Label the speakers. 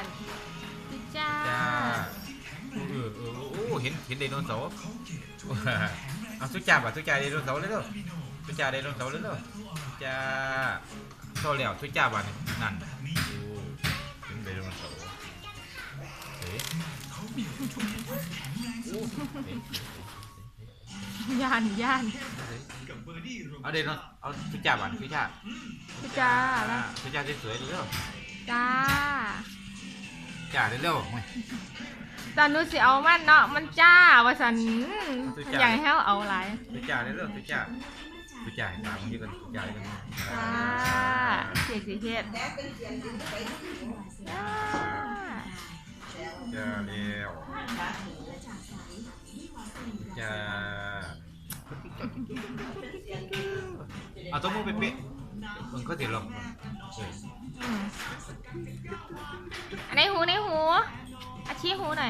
Speaker 1: านทุจ้า
Speaker 2: จ้าเออเออโอ้เห็นเห็นไดโนเสาร์เอาทุจ่าบ่ะทุจ่าไดโนเสาร์เลยเด้อทุจ่าไดโนเสาร์เลยเด้อจ้าโตแล้วทุจ่าบ่ะนี่นั่นโอ้เห็นไดโนเสาร์เฮ้ยโอ้เฮ้ย
Speaker 1: ย่านย่าน
Speaker 2: เอาเดโนเอาทุจ่าบ่ะทุจ่า
Speaker 1: ทุจ้า
Speaker 2: อ่าทุจ่าสวยๆเด้อ
Speaker 1: จ้า
Speaker 2: จ่าเร็วๆโอ้ย
Speaker 1: ตอนนู้นสิเอามันเนาะมันจ้าว่าสัน
Speaker 2: ทุจ้า
Speaker 1: อยากให้เขาเอาหลาย
Speaker 2: ทุจ่าเร็วๆทุจ่าทุจ่าตามมันเยอะกันทุจ่าเยอะกัน
Speaker 1: จ้าเสียสิเฮ็ดจ้า
Speaker 2: จ้าเร็วจ้าเอาตัวมือเป๊ะๆมันก็ติดลมเออ
Speaker 1: อาชี้หูหน่